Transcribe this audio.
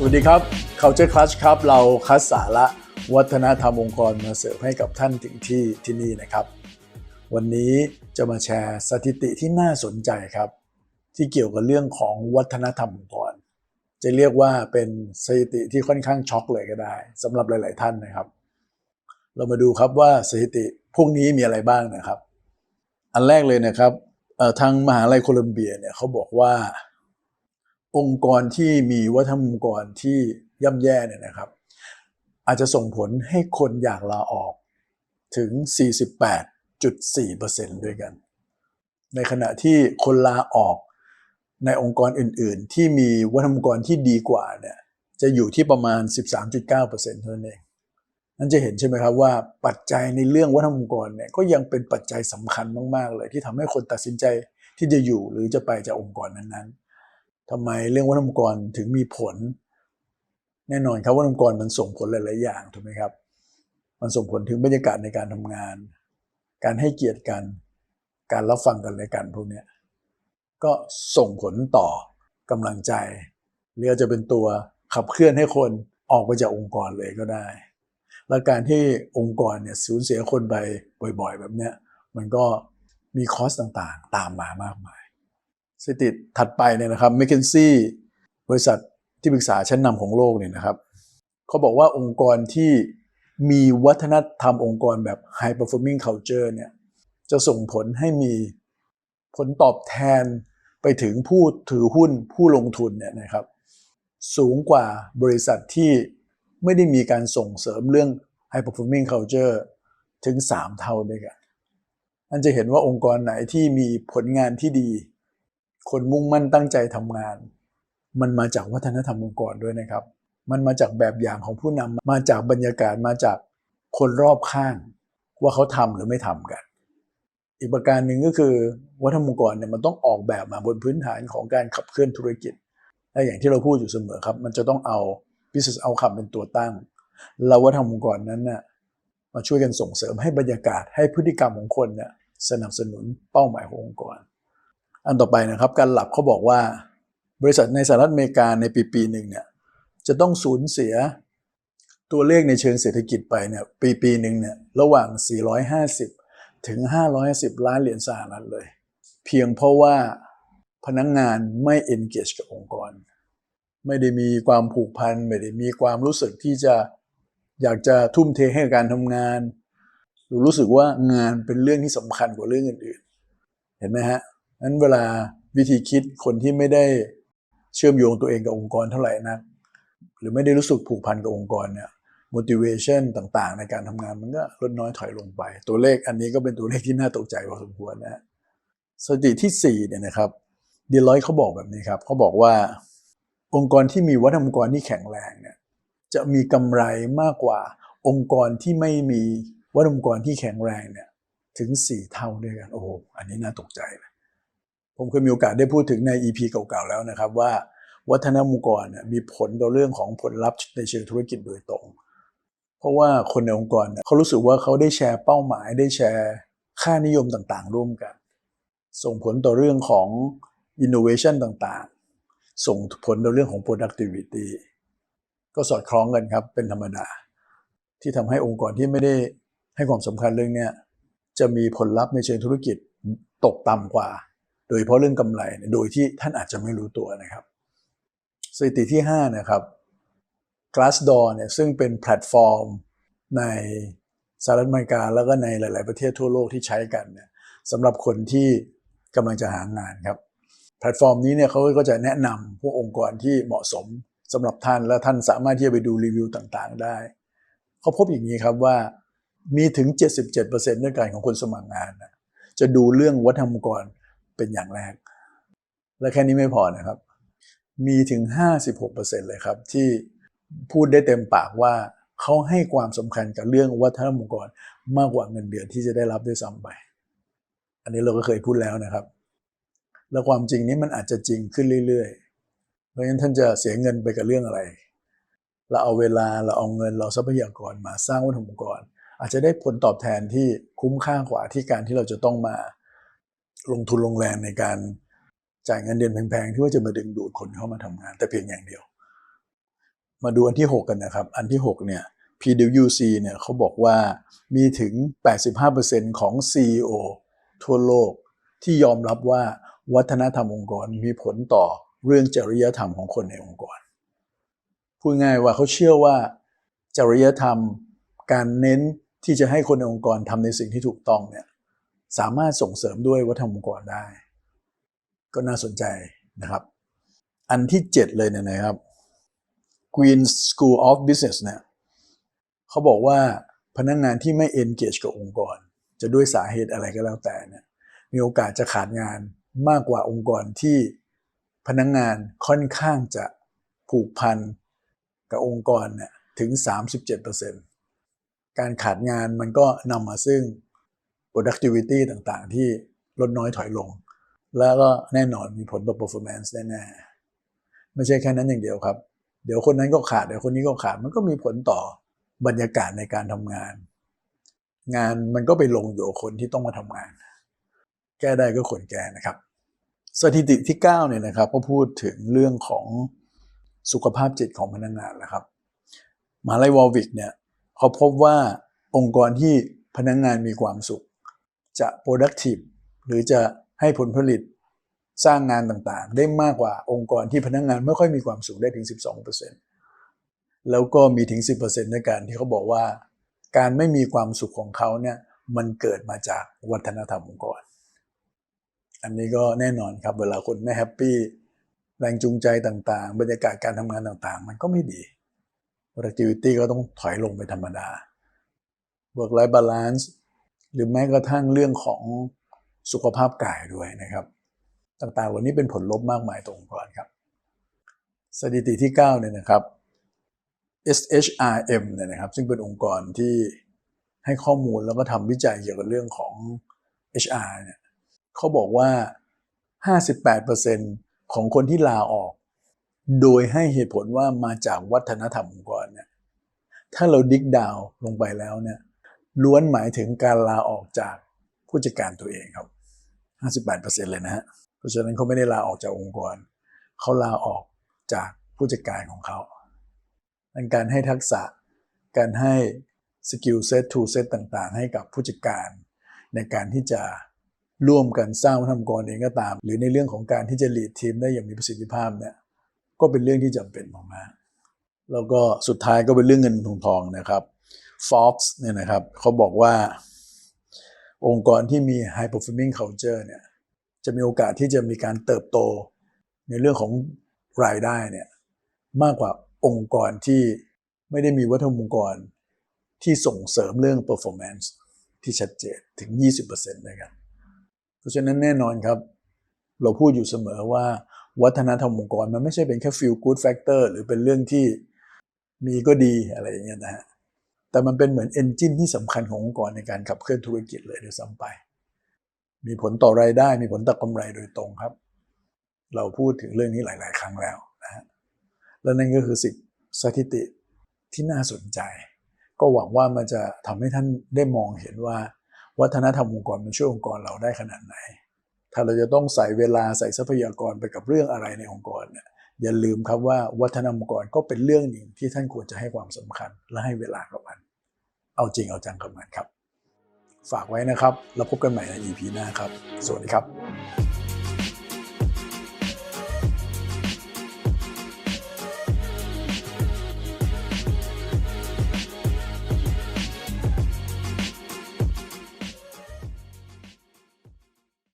สวัสดีครับ Culture Clutch ครับ เราคัดสาระวัฒนธรรมองค์กรมาเสิร์ฟให้กับท่านถึงที่ที่นี่นะครับ วันนี้จะมาแชร์สถิติที่น่าสนใจครับ ที่เกี่ยวกับเรื่องของวัฒนธรรมองค์กร จะเรียกว่าเป็นสถิติที่ค่อนข้างช็อกเลยก็ได้สำหรับหลาย ๆ ท่านนะครับ เรามาดูครับว่าสถิติพวกนี้มีอะไรบ้างนะครับ อันแรกเลยนะครับทางมหาลัยโคลัมเบียเนี่ยเขาบอกว่า องค์กรที่มีวัฒนธรรมองค์กรที่ย่ำแย่เนี่ยนะครับ อาจจะส่งผลให้คนอยากลาออกถึง 48.4%ด้วยกัน ในขณะที่คนลาออกในองค์กรอื่น ๆ ที่มีวัฒนธรรมองค์กรที่ดีกว่าเนี่ยจะอยู่ที่ประมาณ 13.9%เท่านั้นเองนั่นจะเห็นใช่ไหมครับว่าปัจจัยในเรื่องวัฒนธรรมองค์กรเนี่ยก็ยังเป็นปัจจัยสำคัญมาก ๆ เลยที่ทำให้คนตัดสินใจที่จะอยู่หรือจะไปจากองค์กรนั้น ๆ ทำไมเรื่องวัฒนธรรมองค์กรถึงมีผล แน่นอนครับวัฒนธรรมองค์กรมันส่งผลหลาย ๆ อย่างถูกไหมครับ มันส่งผลถึงบรรยากาศในการทำงาน การให้เกียรติกันการรับฟังกันและกันพวกนี้ก็ส่งผลต่อกำลังใจหรือจจะเป็นตัวขับเคลื่อนให้คนออกไปจากองค์กรเลยก็ได้ และการที่องค์กรเนี่ยสูญเสียคนไปบ่อย ๆ แบบเนี้ยมันก็มีคอสต่างๆ ตามมามากมาย สถิติถัดไปเนี่ยนะครับ m c k เคนซี่บริษัทที่ปรึกษาชั้นนำของโลกเนี่ยนะครับเขาบอกว่าองค์กรที่มีวัฒนธรรมองค์กรแบบ high performing culture เนี่ยจะส่งผลให้มีผลตอบแทนไปถึงผู้ถือหุ้นผู้ลงทุนเนี่ยนะครับ สูงกว่าบริษัทที่ไม่ได้มีการส่งเสริมเรื่อง high performing culture ถึง 3 เท่าด้วยกันอันจะเห็นว่าองค์กรไหนที่มีผลงานที่ดี คนมุ่งมั่นตั้งใจทำงาน มันมาจากวัฒนธรรมองค์กรด้วยนะครับ มันมาจากแบบอย่างของผู้นำมาจากบรรยากาศมาจากคนรอบข้าง ว่าเขาทำหรือไม่ทำกัน อีกประการหนึ่งก็คือวัฒนธรรมองค์กรเนี่ยมันต้องออกแบบมาบนพื้นฐานของการขับเคลื่อนธุรกิจและอย่างที่เราพูดอยู่เสมอครับ มันจะต้องเอา business outcome เป็นตัวตั้งแล้ววัฒนธรรมองค์กรนั้นน่ะมาช่วยกันส่งเสริมให้บรรยากาศให้พฤติกรรมของคนเนี่ยสนับสนุนเป้าหมายขององค์กร อันต่อไปนะครับ การหลับเขาบอกว่า บริษัทในสหรัฐอเมริกาในปีปีหนึ่งเนี่ยจะต้องสูญเสียตัวเลขในเชิงเศรษฐกิจไปเนี่ยปีปีหนึ่งเนี่ยระหว่าง 450 ถึง 550 ล้านเหรียญสหรัฐเลย เพียงเพราะว่าพนักงงานไม่ engage กับองค์กร ไม่ได้มีความผูกพัน ไม่ได้มีความรู้สึกที่จะอยากจะทุ่มเทให้การทำงาน หรือรู้สึกว่างานเป็นเรื่องที่สำคัญกว่าเรื่องอื่นๆ เห็นไหมฮะ นั้นเวลาวิธีคิดคนที่ไม่ได้เชื่อมโยงตัวเองกับองค์กรเท่าไหร่นัก หรือไม่ได้รู้สึกผูกพันกับองค์กรเนี่ย motivation ต่างๆ ในการทำงานมันก็ลดน้อยถอยลงไป ตัวเลขอันนี้ก็เป็นตัวเลขที่น่าตกใจพอสมควรนะสถิติที่4เนี่ยนะครับดีลอยเขาบอกแบบนี้ครับเขาบอกว่าองค์กรที่มีวัฒนธรรมองค์กรที่แข็งแรงเนี่ยจะมีกำไรมากกว่าองค์กรที่ไม่มีวัฒนธรรมองค์กรที่แข็งแรงเนี่ยถึง 4 เท่าด้วยกันโอ้โหอันนี้น่าตกใจเลย ผมเคยมีโอกาสได้พูดถึงใน EP เก่าๆแล้วนะครับว่าวัฒนธรรมองค์กรมีผลต่อเรื่องของผลลัพธ์ในเชิงธุรกิจโดยตรง เพราะว่าคนในองค์กรเขารู้สึกว่าเขาได้แชร์เป้าหมาย ได้แชร์ค่านิยมต่างๆ ร่วมกัน ส่งผลต่อเรื่องของ innovation ต่างๆ ส่งผลต่อเรื่องของ productivity ก็สอดคล้องกันครับเป็นธรรมดา ที่ทำให้องค์กรที่ไม่ได้ให้ความสำคัญเรื่องนี้จะมีผลลัพธ์ในเชิงธุรกิจตกต่ำกว่า โดยเฉพาะเรื่องกำไร โดยที่ท่านอาจจะไม่รู้ตัวนะครับสถิติที่ 5 นะครับ Glassdoor เนี่ยซึ่งเป็นแพลตฟอร์มในสหรัฐอเมริกาแล้วก็ในหลาย ๆ ประเทศทั่วโลกที่ใช้กันเนี่ยสำหรับคนที่กำลังจะหางานครับ แพลตฟอร์มนี้เนี่ยเขาก็จะแนะนำพวกองค์กรที่เหมาะสมสำหรับท่านและท่านสามารถที่จะไปดูรีวิวต่าง ๆ ได้ เขาพบอย่างนี้ครับว่ามีถึง 77%ด้วยกันของคนสมัครงานนะจะดูเรื่องวัฒนธรรมองค์กร เป็นอย่างแรก และแค่นี้ไม่พอนะครับ มีถึง 56%เลยครับ ที่พูดได้เต็มปากว่าเขาให้ความสำคัญกับเรื่องวัฒนธรรมองค์กรมากกว่าเงินเดือนที่จะได้รับด้วยซ้ำไป อันนี้เราก็เคยพูดแล้วนะครับ แล้วความจริงนี้มันอาจจะจริงขึ้นเรื่อยๆ เพราะฉะนั้นท่านจะเสียเงินไปกับเรื่องอะไร เราเอาเวลาเราเอาเงินเราทรัพยากรมาสร้างวัฒนธรรมองค์กรอาจจะได้ผลตอบแทนที่คุ้มค่ากว่าที่การที่เราจะต้องมา ลงทุนลงแรงในการจ่ายเงินเดือนแพงๆที่ว่าจะมาดึงดูดคนเข้ามาทำงาน แต่เพียงอย่างเดียว มาดูอันที่ 6 กันนะครับ อันที่ 6 เนี่ย PwC เนี่ยเขาบอกว่ามีถึง 85%ของ CEO ทั่วโลกที่ยอมรับว่าวัฒนธรรมองค์กรมีผลต่อเรื่องจริยธรรมของคนในองค์กร พูดง่ายว่าเขาเชื่อว่าจริยธรรม การเน้นที่จะให้คนในองค์กรทำในสิ่งที่ถูกต้องเนี่ย สามารถส่งเสริมด้วยวัฒนธรรมองค์กรได้ ก็น่าสนใจนะครับ อันที่ 7 เลยเนี่ยนะครับ Queen School of Business เนี่ยเขาบอกว่าพนักงงานที่ไม่ engage กับองค์กร จะด้วยสาเหตุอะไรก็แล้วแต่เนี่ยมีโอกาสจะขาดงานมากกว่าองค์กรที่พนักงงานค่อนข้างจะผูกพันกับองค์กรเนี่ยถึง 37%การขาดงานมันก็นำมาซึ่ง productivity ต่างๆ ที่ลดน้อยถอยลง แล้วก็แน่นอนมีผลต่อ performance แน่ๆไม่ใช่แค่นั้นอย่างเดียวครับ เดี๋ยวคนนั้นก็ขาดเดี๋ยวคนนี้ก็ขาดมันก็มีผลต่อบรรยากาศในการทำงาน งานมันก็ไปลงอยู่คนที่ต้องมาทำงาน แก้ได้ก็ควรแก้นะครับ สถิติที่9เนี่ยนะครับก็พูดถึงเรื่องของสุขภาพจิตของพนักงานนะครับมหาลัยวอลวิกเนี่ยเขาพบว่าองค์กรที่พนักงานมีความสุข จะ productive หรือจะให้ผลผลิตสร้างงานต่างๆ ได้มากกว่าองค์กรที่พนักงานไม่ค่อยมีความสุขได้ถึง 12%แล้วก็มีถึง 10%ในการที่เขาบอกว่า การไม่มีความสุขของเขาเนี่ยมันเกิดมาจากวัฒนธรรมองค์กร อันนี้ก็แน่นอนครับเวลาคนไม่แฮปปี้แรงจูงใจต่างๆ บรรยากาศการทำงานต่างๆ มันก็ไม่ดี productivity ก็ต้องถอยลงไปธรรมดา work life balance หรือแม้กระทั่งเรื่องของสุขภาพกายด้วยนะครับ ต่างๆวันนี้เป็นผลลบมากมายต่อองค์กรครับ สถิติที่ 9 เนี่ยนะครับ SHRM เนี่ยนะครับ ซึ่งเป็นองค์กรที่ให้ข้อมูลแล้วก็ทำวิจัยเกี่ยวกับเรื่องของ HR เนี่ยเขาบอกว่า 58%ของคนที่ลาออก โดยให้เหตุผลว่ามาจากวัฒนธรรมองค์กรเนี่ยถ้าเราดิกดาวลงไปแล้วเนี่ย ล้วนหมายถึงการลาออกจากผู้จัดการตัวเองครับ 58%เลยนะฮะ เพราะฉะนั้นเขาไม่ได้ลาออกจากองค์กร เขาลาออกจากผู้จัดการของเขาดังการให้ทักษะ การให้สกิลเซตทูเซตต่างๆ ให้กับผู้จัดการ ในการที่จะร่วมกันสร้างวัฒนธรรมองค์กรเองก็ตาม หรือในเรื่องของการที่จะ lead ทีมได้อย่างมีประสิทธิภาพเนี่ย ก็เป็นเรื่องที่จำเป็นมากๆแล้วก็สุดท้ายก็เป็นเรื่องเงินทองทองนะครับ Forbes เนี่ยนะครับเขาบอกว่าองค์กรที่มี high performing culture เนี่ยจะมีโอกาสที่จะมีการเติบโตในเรื่องของรายได้เนี่ยมากกว่าองค์กรที่ไม่ได้มีวัฒนธรรมองค์กรที่ส่งเสริมเรื่อง performance ที่ชัดเจนถึง 20%นะครับเพราะฉะนั้นแน่นอนครับ เราพูดอยู่เสมอว่าวัฒนธรรมองค์กรมันไม่ใช่เป็นแค่ feel good factor หรือเป็นเรื่องที่มีก็ดีอะไรอย่างเงี้ยนะฮะ แต่มันเป็นเหมือนเอนจินที่สำคัญขององค์กรในการขับเคลื่อนธุรกิจเลยด้วยซ้ำไป มีผลต่อรายได้ มีผลต่อกำไรโดยตรงครับ เราพูดถึงเรื่องนี้หลาย ๆ ครั้งแล้วนะฮะและนั่นก็คือสิสถิติที่น่าสนใจ ก็หวังว่ามันจะทำให้ท่านได้มองเห็นว่า วัฒนธรรมองค์กรมันช่วยองค์กรเราได้ขนาดไหน ถ้าเราจะต้องใส่เวลาใส่ทรัพยากรไปกับเรื่องอะไรในองค์กรเนี่ย อย่าลืมครับว่าวัฒนธรรมองค์กรก็เป็นเรื่องหนึ่งที่ท่านควรจะให้ความสำคัญและให้เวลากับมัน เอาจริงเอาจังกับมันครับ ฝากไว้นะครับ แล้วพบกันใหม่ใน EP หน้าครับ สวัสดีครับ